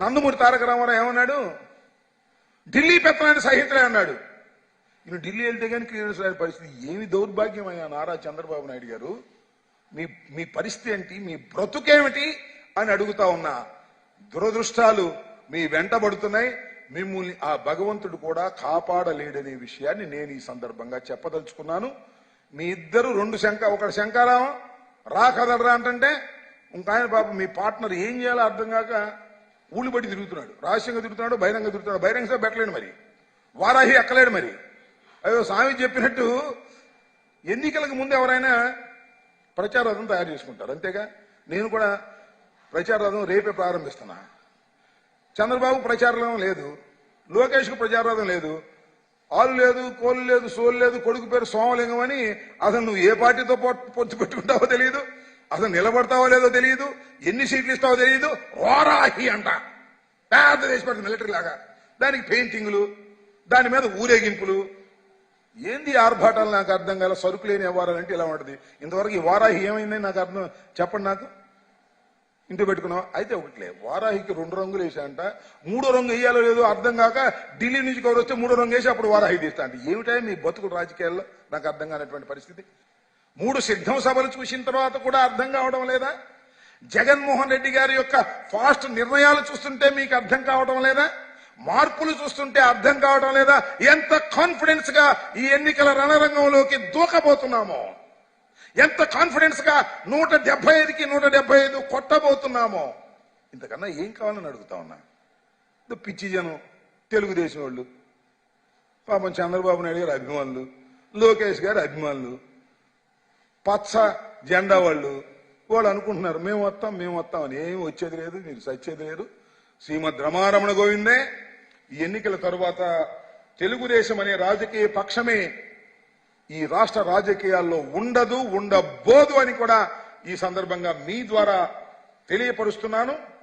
నందమూరి తారక రామారావు ఏమన్నాడు? ఢిల్లీ పెత్తనాన్ని సహితులే అన్నాడు. ఈయన ఢిల్లీ వెళ్తే కానీ క్లియరెన్స్ రాని పరిస్థితి ఏమి దౌర్భాగ్యం అయ్యా నారా చంద్రబాబు నాయుడు గారు. మీ మీ పరిస్థితి ఏంటి? మీ బ్రతుకేమిటి? అని అడుగుతా ఉన్నా. దురదృష్టాలు మీ వెంటబడుతున్నాయి మిమ్మల్ని ఆ భగవంతుడు కూడా కాపాడలేడనే విషయాన్ని నేను ఈ సందర్భంగా చెప్పదలుచుకున్నాను. మీ ఇద్దరు రెండు శంక ఒకటి శంకారావం రా కదలరా ఇంకా ఆయన పాప మీ పార్ట్నర్ ఏం చేయాలో అర్థం కాక ఊళ్ళు బట్టి తిరుగుతున్నాడు. రహస్యంగా తిరుగుతున్నాడు బహిరంగ తిరుగుతున్నాడు. బహిరంగ పెట్టలేడు మరి. వారాహి ఎక్కలేడు మరి. అయ్యో స్వామి చెప్పినట్టు ఎన్నికలకు ముందు ఎవరైనా ప్రచార రథం తయారు చేసుకుంటారు. అంతేగా? నేను కూడా ప్రచార రథం రేపే ప్రారంభిస్తున్నా. చంద్రబాబు ప్రచారం లేదు. లోకేష్కు ప్రచారరథం లేదు. ఆలు లేదు కోలు లేదు సోలు లేదు కొడుకు పేరు సోమలింగం అని అసలు నువ్వు ఏ పార్టీతో పొ- పొత్తు పెట్టుకుంటావో తెలియదు అసలు నిలబడతావో లేదో తెలియదు ఎన్ని సీట్లు ఇస్తావో తెలియదు వారాహి అంట. పెద్ద దేశపడుతుంది మిలిటరీ లాగా. దానికి పెయింటింగ్లు దాని మీద ఊరేగింపులు. ఏంది ఆర్భాటాలు? నాకు అర్థం కాల సరుకు లేని వ్యవహారాలు అంటే ఇలా ఉంటుంది? ఇంతవరకు ఈ వారాహి ఏమైంది నాకు అర్థం చెప్పండి నాకు. ఇంటి పెట్టుకున్నాం అయితే ఒకట్లే. వారాహికి రెండు రంగులు వేసాంట మూడో రంగు వేయాలో లేదో అర్థం కాక ఢిల్లీ నుంచి కవర్ వస్తే మూడో రంగు వేసి అప్పుడు వారాహి తీస్తా అంటే. ఏమిటా మీ బతుకుడు రాజకీయాల్లో నాకు అర్థం కానటువంటి పరిస్థితి? మూడు సిద్ధం సభలు చూసిన తర్వాత కూడా అర్థం కావడం లేదా? జగన్మోహన్ రెడ్డి గారి యొక్క ఫాస్ట్ నిర్ణయాలు చూస్తుంటే మీకు అర్థం కావడం లేదా? మార్పులు చూస్తుంటే అర్థం కావడం లేదా? ఎంత కాన్ఫిడెన్స్గా ఈ ఎన్నికల రణరంగంలోకి దూకబోతున్నామో? ఎంత కాన్ఫిడెన్స్గా నూట డెబ్బై ఐదుకి నూట డెబ్బై ఐదు కొట్టబోతున్నామో? ఇంతకన్నా ఏం కావాలని అడుగుతా ఉన్నా? పిచ్చి జనం తెలుగుదేశం వాళ్ళు పాపం చంద్రబాబు నాయుడు గారు అభిమానులు లోకేష్ గారు అభిమానులు పచ్చ జెండా వాళ్ళు. వాళ్ళు అనుకుంటున్నారు మేము వస్తాం మేము వస్తాం అని. ఏమి వచ్చేది లేదు మీరు సచ్చేది లేదు. శ్రీమద్ రమారమణ గోవిందే. ఈ ఎన్నికల తరువాత తెలుగుదేశం అనే రాజకీయ పక్షమే ఈ రాష్ట్ర రాజకీయాల్లో ఉండదు ఉండబోదు అని కూడా ఈ సందర్భంగా మీ ద్వారా తెలియపరుస్తున్నాను.